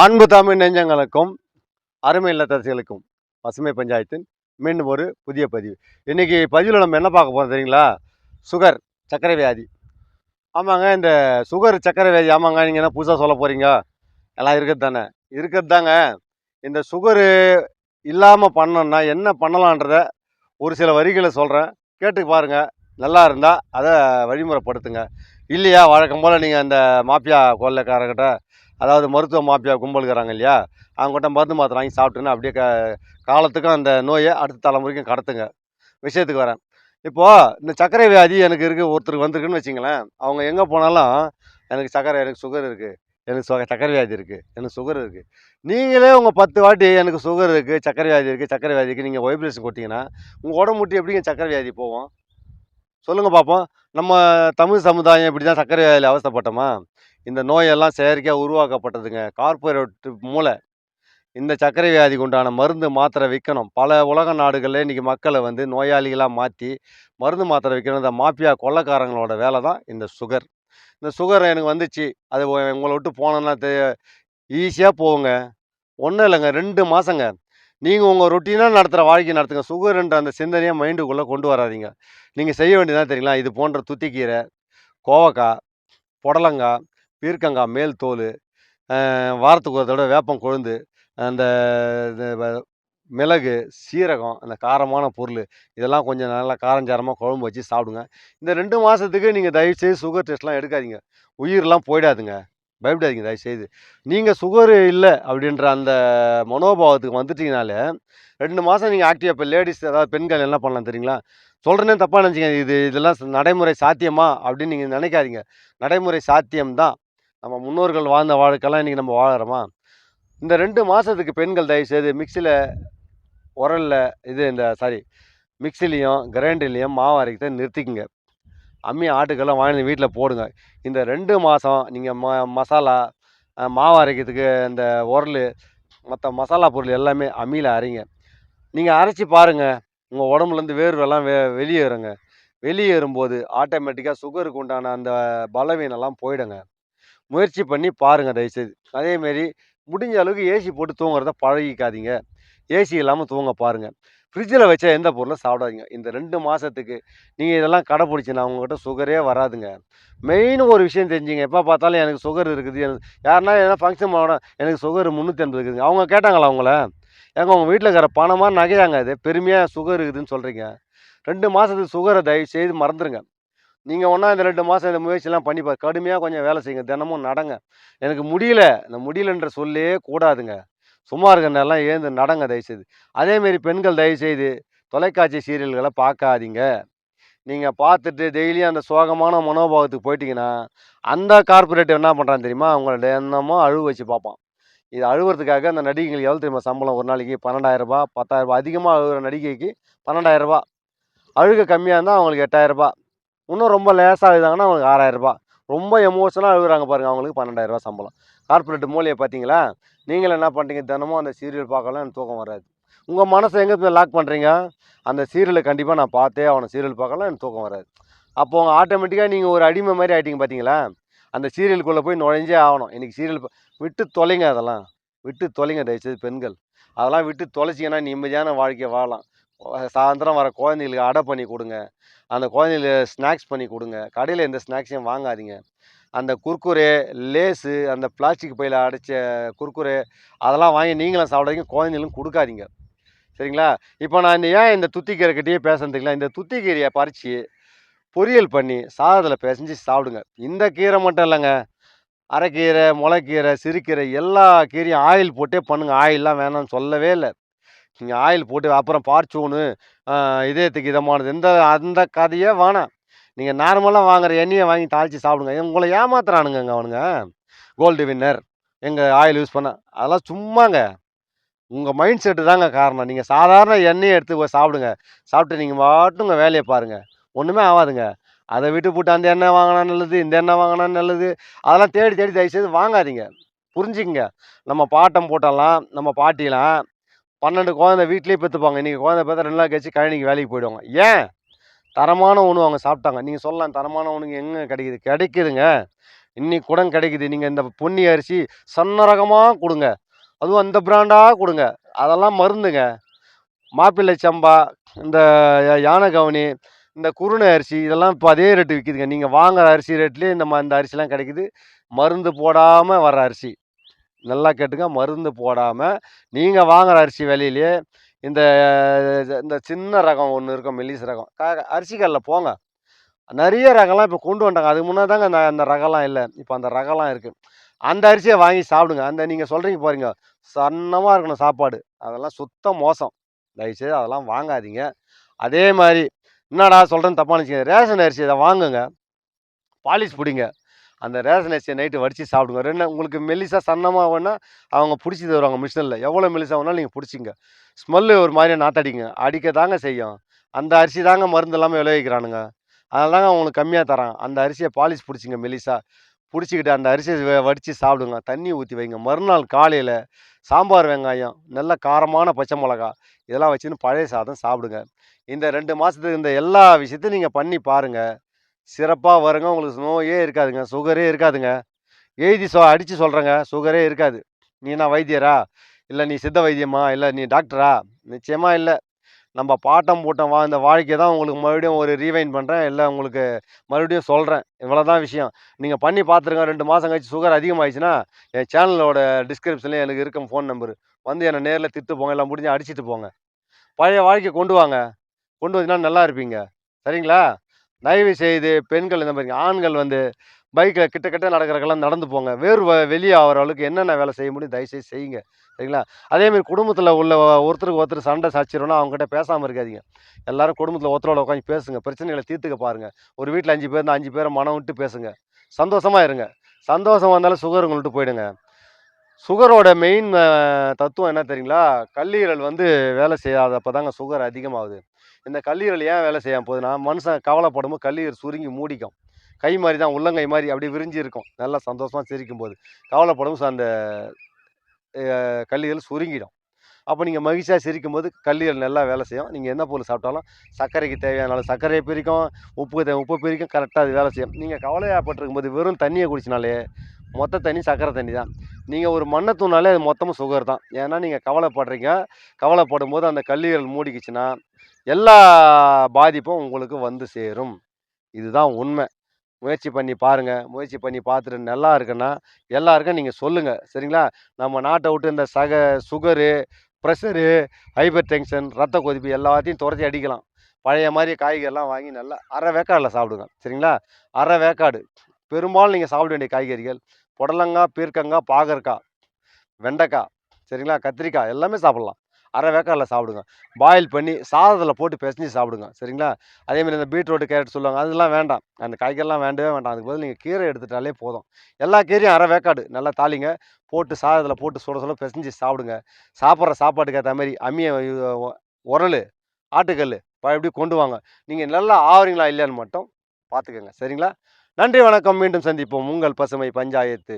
அன்பு தமிழ் நெஞ்சங்களுக்கும் அருமை இல்லத்தரசிகளுக்கும் பசுமை பஞ்சாயத்தின் மீண்டும் ஒரு புதிய பதிவு. இன்றைக்கி பதிவில் நம்ம என்ன பார்க்க போகிறோம் தெரியுங்களா? சுகர் சர்க்கரை வியாதி. ஆமாங்க இந்த சுகர் சர்க்கரை வியாதி ஆமாங்க நீங்கள் என்ன புதுசாக சொல்ல போகிறீங்க எல்லாம் இருக்கிறது தானே? இருக்கிறது தாங்க. இந்த சுகரு இல்லாமல் பண்ணோன்னா என்ன பண்ணலான்றத ஒரு சில வரிகளை சொல்கிறேன் கேட்டு பாருங்க. நல்லா இருந்தால் அதை வழிமுறைப்படுத்துங்க. இல்லையா? வழக்கம் போல் நீங்கள் அந்த மாப்பியா கொள்ளைக்காரர்கிட்ட அதாவது மருத்துவ மாப்பியா கும்பலுக்குறாங்க இல்லையா? அவங்ககிட்ட மருந்து மாத்திரை வாங்கி சாப்பிட்டுன்னு அப்படியே க காலத்துக்கும் அந்த நோயை அடுத்த தலைமுறைக்கும் கடத்துங்க. விஷயத்துக்கு வரேன். இப்போது இந்த சர்க்கரை வியாதி எனக்கு இருக்குது ஒருத்தருக்கு வந்திருக்குன்னு வச்சிங்களேன். அவங்க எங்கே போனாலும் எனக்கு சர்க்கரை எனக்கு சுகர் இருக்குது எனக்கு சுக சர்க்கரை வியாதி இருக்குது எனக்கு சுகர் இருக்குது நீங்களே உங்கள் பத்து வாட்டி எனக்கு சுகர் இருக்குது சர்க்கரை வியாதி இருக்குது சர்க்கரை வியாதி இருக்குது நீங்கள் வைப்ரேஷன் கொட்டிங்கன்னா உங்கள் உடம்பு எப்படிங்க சர்க்கரை வியாதி போவோம் சொல்லுங்கள் பார்ப்போம் நம்ம தமிழ் சமுதாயம் இப்படி தான் சர்க்கரை வியாதியில் அவஸ்தப்பட்டோமா? இந்த நோயெல்லாம் செயற்கையாக உருவாக்கப்பட்டதுங்க. கார்பரேட் மூளை இந்த சர்க்கரை வியாதிக்கு உண்டான மருந்து மாத்திரை விற்கணும் பல உலக நாடுகளில் இன்றைக்கி மக்களை வந்து நோயாளிகளாக மாற்றி மருந்து மாத்திரை விற்கணும் இந்த மாஃபியா கொள்ளக்காரங்களோட வேலை தான் இந்த சுகர். இந்த சுகர் எனக்கு வந்துச்சு. அது உங்களை விட்டு போனோன்னா தெ ஈஸியாக போகுங்க. ஒன்றும் இல்லைங்க. ரெண்டு மாதங்க நீங்கள் உங்கள் ரொட்டீனாக நடத்துகிற வாழ்க்கை நடத்துங்க. சுகர்ன்ற அந்த சிந்தனையை மைண்டுக்குள்ளே கொண்டு வராதீங்க. நீங்கள் செய்ய வேண்டியதான் தெரியுங்களா? இது போன்ற துத்திக்கீரை கோவக்காய் புடலங்காய் பீர்க்கங்காய் மேல் தோல் வாரத்துக்கு ஒரு தடவை வேப்பம் கொழுந்து அந்த இது மிளகு சீரகம் அந்த காரமான பொருள் இதெல்லாம் கொஞ்சம் நல்லா காரஞ்சாரமாக குழம்பு வச்சு சாப்பிடுங்க. இந்த ரெண்டு மாதத்துக்கு நீங்கள் தயவுசெய்து சுகர் டெஸ்ட்லாம் எடுக்காதீங்க. உயிரெலாம் போயிடாதுங்க. பயப்படாதீங்க தயவுசெய்து. நீங்கள் சுகர் இல்லை அப்படின்ற அந்த மனோபாவத்துக்கு வந்துட்டீங்கனாலே ரெண்டு மாதம் நீங்கள் ஆக்டிவ் இப்போ லேடிஸ் அதாவது பெண்கள் என்ன பண்ணலாம் தெரியுங்களா? சொல்கிறேன்னே தப்பாக நினச்சிங்க இது இதெல்லாம் நடைமுறை சாத்தியமா அப்படின்னு நீங்கள் நினைக்காதீங்க. நடைமுறை சாத்தியம்தான். நம்ம முன்னோர்கள் வாழ்ந்த வாழ்க்கைலாம் இன்றைக்கி நம்ம வாழறோமா? இந்த ரெண்டு மாதத்துக்கு பெண்கள் தயவுசெய்து மிக்சியில் உரலில் இது இந்த சாரி மிக்சிலையும் கிரைண்டர்லேயும் மாவு அரைக்கிறத நிறுத்திக்கங்க. அம்மி ஆட்டுக்கெல்லாம் வாங்கி வீட்டில் போடுங்க. இந்த ரெண்டு மாதம் நீங்கள் ம மசாலா மாவு அரைக்கிறதுக்கு இந்த உரல் மற்ற மசாலா பொருள் எல்லாமே அம்மியில் அரைங்க. நீங்கள் அரைச்சி பாருங்கள் உங்கள் உடம்புலேருந்து வேர்வெல்லாம் வெ வெளியேறுங்க. வெளியேறும்போது ஆட்டோமேட்டிக்காக சுகருக்கு உண்டான அந்த பலவீனம்லாம் போயிடுங்க. முயற்சி பண்ணி பாருங்கள் தயவுசெய்து. அதேமாரி முடிஞ்ச அளவுக்கு ஏசி போட்டு தூங்குறத பழகிக்காதீங்க. ஏசி இல்லாமல் தூங்க பாருங்கள் ஃப்ரிட்ஜில் வச்ச எந்த பொருளும் சாப்பிடாதீங்க. இந்த ரெண்டு மாதத்துக்கு நீங்கள் இதெல்லாம் கடைப்பிடிச்சின்னா அவங்ககிட்ட சுகரே வராதுங்க. மெயின் ஒரு விஷயம் தெரிஞ்சுங்க. எப்போ பார்த்தாலும் எனக்கு சுகர் இருக்குது. எனக்கு யாருன்னா எதனா ஃபங்க்ஷன் போனா எனக்கு சுகர் முந்நூற்றி ஐம்பது இருக்குதுங்க. அவங்க கேட்டாங்களா அவங்கள ஏங்க உங்கள் வீட்டில் இருக்கிற பணமாக நகையாங்க அது? பெருமையாக சுகர் இருக்குதுன்னு சொல்கிறீங்க ரெண்டு மாதத்துக்கு சுகரை தயவு செய்து மறந்துடுங்க நீங்கள் ஒன்றா இந்த ரெண்டு மாதம் இந்த முயற்சிலாம் பண்ணிப்பார் கடுமையாக கொஞ்சம் வேலை செய்யுங்க. தினமும் நடங்க. எனக்கு முடியல. இந்த முடியலன்ற சொல்லே கூடாதுங்க. சும்மா இருக்கிறதெல்லாம் ஏந்து நடங்க தயவுசெய்து. அதேமாரி பெண்கள் தயவுசெய்து தொலைக்காட்சி சீரியல்களை பார்க்காதீங்க. நீங்கள் பார்த்துட்டு டெய்லியும் அந்த சோகமான மனோபாவத்துக்கு போயிட்டீங்கன்னா அந்த கார்பரேட் என்ன பண்ணுறான் தெரியுமா? அவங்கள என்னமோ அழுவு வச்சு பார்ப்பான். இது அழுவுறதுக்காக அந்த நடிகைங்களுக்கு எவ்வளோ தெரியுமா சம்பளம் ஒரு நாளைக்கு? பன்னெண்டாயிரரூபா பத்தாயிரரூபா அதிகமாக அழுகிற நடிகைக்கு பன்னெண்டாயிரரூபா அழுக கம்மியாக இருந்தால் அவங்களுக்கு எட்டாயிரரூபா இன்னும் ரொம்ப லேசாக எழுதாங்கன்னா அவங்களுக்கு ஆறாயிரரூபா. ரொம்ப எமோஷனாக அழுகுறாங்க பாருங்கள் அவங்களுக்கு பன்னெண்டாயிரரூபா சம்பளம். கார்பரேட் மூலையை பார்த்தீங்களா? நீங்கள் என்ன பண்ணுறீங்க தினமும் அந்த சீரியல் பார்க்கலாம் எனக்கு தூக்கம் வராது. உங்கள் மனசை எங்கே லாக் பண்ணுறீங்க அந்த சீரியலை கண்டிப்பாக நான் பார்த்தே அவனை சீரியல் பார்க்கலாம் எனக்கு தூக்கம் வராது. அப்போ உங்கள் ஆட்டோமேட்டிக்காக நீங்கள் ஒரு அடிமை மாதிரி ஆகிட்டீங்க பார்த்தீங்களா? அந்த சீரியலுக்குள்ளே போய் நுழைஞ்சே ஆகணும். இன்றைக்கி சீரியல் விட்டு தொலைங்க அதெல்லாம். விட்டு தொலைங்க தயவுசெய்து பெண்கள். அதெல்லாம் விட்டு தொலைச்சிங்கன்னா நிம்மதியான வாழ்க்கையை வாழலாம். சாயந்தரம் வர குழந்தைகளுக்கு அடை பண்ணி கொடுங்க. அந்த குழந்தைகளுக்கு ஸ்நாக்ஸ் பண்ணி கொடுங்க. கடையில் எந்த ஸ்நாக்ஸையும் வாங்காதீங்க. அந்த குர்குரே லேஸு அந்த பிளாஸ்டிக் பையில் அடைச்ச குர்குரே அதெல்லாம் வாங்கி நீங்களும் சாப்பிடாதீங்க குழந்தைகளும் கொடுக்காதீங்க. சரிங்களா? இப்போ நான் இந்த ஏன் இந்த துத்திக்கீரை பேசுகிறதுங்களா இந்த துத்திக்கீரையை பறித்து பொரியல் பண்ணி சாதத்தில் பிசைஞ்சு சாப்பிடுங்க. இந்த கீரை மட்டும் இல்லைங்க. அரைக்கீரை முளைக்கீரை சிறுக்கீரை எல்லா கீரையும் ஆயில் போட்டே பண்ணுங்கள் ஆயிலெலாம் வேணாம்னு சொல்லவே இல்லை. நீங்கள் ஆயில் போட்டு அப்புறம் பார்ச்சூனு இதயத்துக்கு இதமானது. எந்த அந்த கதையே வேணாம். நீங்கள் நார்மலாக வாங்குற எண்ணெயை வாங்கி தாளித்து சாப்பிடுங்க. உங்களை ஏமாத்துறானுங்க அவனுங்க. கோல்டு வின்னர் எங்கள் ஆயில் யூஸ் பண்ண அதெல்லாம் சும்மாங்க. உங்கள் மைண்ட் செட்டு தாங்க காரணம். நீங்கள் சாதாரண எண்ணெயை எடுத்து போய் சாப்பிடுங்க. சாப்பிட்டு நீங்கள் மாட்டும் உங்கள் வேலையை பாருங்கள் ஒன்றுமே ஆகாதுங்க அதை விட்டு போட்டு அந்த எண்ணெய் வாங்கினா நல்லது இந்த எண்ணெய் வாங்கினா நல்லது. அதெல்லாம் தேடி தேடி தயவுசெய்து வாங்காதீங்க. புரிஞ்சுக்கங்க. நம்ம பாட்டம் போட்டெல்லாம் நம்ம பாட்டிலாம் பன்னெண்டு குழந்தை வீட்லேயே பெற்றுப்பாங்க இன்றைக்கி குழந்தை பார்த்தா ரெண்டு நாள் கழிச்சு கழனிக்கு வேலைக்கு போயிடுவாங்க. ஏன்? தரமான உணவு அவங்க சாப்பிட்டாங்க. நீங்கள் சொல்லலாம் தரமான உணவு எங்கே கிடைக்குது? கிடைக்குதுங்க. இன்னைக்கு கூட கிடைக்குது. நீங்கள் இந்த பொன்னி அரிசி சன்ன ரகமாக கொடுங்க. அதுவும் அந்த பிராண்டாக கொடுங்க. அதெல்லாம் மருந்துங்க. மாப்பிள்ளை சம்பா இந்த யானை கவனி இந்த குருணை அரிசி இதெல்லாம் இப்போ அதே ரேட்டு விற்கிதுங்க நீங்கள் வாங்குற அரிசி ரேட்லேயே இந்த ம- இந்த அரிசிலாம் கிடைக்குது. மருந்து போடாமல் வர அரிசி. நல்லா கேட்டுங்க மருந்து போடாமல் நீங்கள் வாங்குற அரிசி விலையிலேயே இந்த இந்த சின்ன ரகம் ஒன்று இருக்கும் மெல்லிஸ் ரகம். க அரிசி போங்க. நிறைய ரகம்லாம் இப்போ கொண்டு வந்துட்டாங்க. அதுக்கு முன்னாடி தாங்க அந்த அந்த ரகம்லாம் இல்லை. இப்போ அந்த ரகம்லாம் இருக்குது அந்த அரிசியை வாங்கி சாப்பிடுங்க. அந்த நீங்கள் சொல்கிறீங்க பாருங்க சன்னமாக இருக்கணும் சாப்பாடு. அதெல்லாம் சுத்தம் மோசம். தயவுசெய்து அதெல்லாம் வாங்காதீங்க. அதே மாதிரி என்னடா சொல்கிறேன்னு தப்பாக நினச்சிங்க ரேஷன் அரிசி அதை வாங்குங்க. பாலிஷ் பிடிங்க. அந்த ரேஷன் அரிசியை நைட்டு வடித்து சாப்பிடுங்க. ரெண்டு உங்களுக்கு மெல்லிசாக சன்னமாக வேணால் அவங்க பிடிச்சி தருவாங்க மிஷினில். எவ்வளோ மெல்லிசாக வேணாலும் நீங்கள் பிடிச்சிங்க. ஸ்மெல்லு ஒரு மாதிரியா நாத்தடிங்க. அடிக்க தாங்க செய்யும். அந்த அரிசி தாங்க மருந்து இல்லாமல் விளைவிக்கிறானுங்க. அதனால தாங்க அவங்களுக்கு கம்மியாக தரான் அந்த அரிசியை பாலிஷ் பிடிச்சிங்க மெல்லிசா. பிடிச்சிக்கிட்டு அந்த அரிசியை வடித்து சாப்பிடுங்க. தண்ணி ஊற்றி வைங்க. மறுநாள் காலையில் சாம்பார் வெங்காயம் நல்ல காரமான பச்சை மிளகா இதெல்லாம் வச்சுன்னு பழைய சாதம் சாப்பிடுங்க. இந்த ரெண்டு மாதத்துக்கு இந்த எல்லா விஷயத்தையும் நீங்கள் பண்ணி பாருங்கள் சிறப்பாக வருங்க. உங்களுக்கு நோயே இருக்காதுங்க. சுகரே இருக்காதுங்க. எழுதி சொ அடித்து சொல்கிறேங்க சுகரே இருக்காது. நீ என்ன வைத்தியரா? இல்லை நீ சித்த வைத்தியமா? இல்லை நீ டாக்டரா? நிச்சயமாக இல்லை. நம்ம பாட்டம் பூட்டம் வாழ்ந்த வாழ்க்கை தான் உங்களுக்கு மறுபடியும் ஒரு ரீவைன் பண்ணுறேன் இல்லை உங்களுக்கு மறுபடியும் சொல்கிறேன் இவ்வளோ தான் விஷயம். நீங்கள் பண்ணி பார்த்துருங்க ரெண்டு மாதம் கழிச்சு சுகர் அதிகமாகிடுச்சுன்னா என் சேனலோட டிஸ்கிரிப்ஷனில் எனக்கு இருக்கும் ஃபோன் நம்பர் வந்து என்னை நேரில் திட்டு போங்க. எல்லாம் முடிஞ்சு அடிச்சிட்டு போங்க. பழைய வாழ்க்கை கொண்டு வாங்க. கொண்டு வந்தீங்கன்னா நல்லா இருப்பீங்க. சரிங்களா? தயவு செய்து பெண்கள் இந்த மாதிரி ஆண்கள் வந்து பைக்கில் கிட்ட கிட்ட நடக்கிறக்கெல்லாம் நடந்து போங்க. வேறு வெளியே ஆகிற அளவுக்கு என்னென்ன வேலை செய்ய முடியும் தயவுசெய்து செய்யுங்க. சரிங்களா? அதேமாரி குடும்பத்தில் உள்ள ஒருத்தருக்கு ஒருத்தர் சண்டை சாச்சிரோன்னா அவங்ககிட்ட பேசாமல் இருக்காதீங்க. எல்லாரும் குடும்பத்தில் ஒருத்தரோட உட்காந்து பேசுங்க. பிரச்சனைகளை தீர்த்துக்க பாருங்கள் ஒரு வீட்டில் அஞ்சு பேர் அஞ்சு பேரை மனம் விட்டு பேசுங்க. சந்தோஷமாக இருங்க. சந்தோஷம் வந்தாலும் சுகர் உங்கள்கிட்ட போயிடுங்க. சுகரோட மெயின் தத்துவம் என்ன தெரியுங்களா? கல்லீரல் வந்து வேலை செய்யாதப்போ தாங்க சுகர் அதிகமாகுது. இந்த கல்லீரல் ஏன் வேலை செய்யாமல் போகுதுன்னா மனுஷன் கவலைப்படும் போது கல்லீரல் சுருங்கி மூடிக்கும். கை மாதிரி தான் உள்ளங்கை மாதிரி அப்படி விரிஞ்சு இருக்கும். நல்லா சந்தோஷமாக சிரிக்கும் போது. கவலைப்படும் போது அந்த கல்லீரல் சுருங்கிடும். அப்போ நீங்கள் மகிழ்ச்சியாக சிரிக்கும் போது கல்லீரல் நல்லா வேலை செய்யும். நீங்கள் என்ன பொருள் சாப்பிட்டாலும் சர்க்கரைக்கு தேவையான சர்க்கரையை பிரிக்கும் உப்பு தே உப்பு பிரிக்கும் கரெக்டாக அது வேலை செய்யும். நீங்கள் கவலையாகப்பட்டிருக்கும் போது வெறும் தண்ணியை குடிச்சினாலே மொத்த தண்ணி சர்க்கரை தண்ணி தான். நீங்கள் ஒரு மண்ணை தூணாலே அது மொத்தமும் சுகர் தான். ஏன்னா நீங்கள் கவலைப்படுறீங்க. கவலைப்படும் போது அந்த கல்லீரல் மூடிக்கிச்சுன்னா எல்லா பாதிப்பும் உங்களுக்கு வந்து சேரும். இதுதான் உண்மை. முயற்சி பண்ணி பாருங்கள் முயற்சி பண்ணி பார்த்துட்டு நல்லா இருக்குன்னா எல்லாருக்கும் நீங்கள் சொல்லுங்கள் சரிங்களா? நம்ம நாட்டை விட்டு இந்த சக சுகரு ப்ரெஷரு ஹைபர் டென்ஷன் ரத்த கொதிப்பு எல்லாத்தையும் துரத்தி அடிக்கலாம். பழைய மாதிரி காய்கறிலாம் வாங்கி நல்லா அரை வேக்காடில் சாப்பிடுங்க. சரிங்களா? அரை வேக்காடு. பெரும்பாலும் நீங்கள் சாப்பிட வேண்டிய காய்கறிகள் புடலங்காய் பீர்க்கங்காய் பாகற்காய் வெண்டைக்காய். சரிங்களா? கத்திரிக்காய் எல்லாமே சாப்பிட்லாம். அரை வேக்காடில் சாப்பிடுங்க. பாயில் பண்ணி சாதத்தில் போட்டு பிசைஞ்சு சாப்பிடுங்க. சரிங்களா? அதேமாதிரி இந்த பீட்ரூட் கேரட் சொல்லுவாங்க. அதெல்லாம் வேண்டாம். அந்த காய்கறிலாம் வேண்டவே வேண்டாம். அதுக்கு பதில் நீங்கள் கீரை எடுத்துட்டாலே போதும். எல்லா கீரையும் அரை வேக்காடு நல்லா தாளிங்க. போட்டு சாதத்தில் போட்டு சுட சுட பிசைஞ்சு சாப்பிடுங்க. சாப்பிட்ற சாப்பாட்டுக்கு ஏற்ற மாதிரி அம்மியை உரல் ஆட்டுக்கல் எப்படி கொண்டு வாங்க. நீங்கள் நல்லா ஆவறீங்களா இல்லையான்னு மட்டும் பார்த்துக்கோங்க சரிங்களா? நன்றி வணக்கம். மீண்டும் சந்திப்போம். உங்கள் பசுமை பஞ்சாயத்து.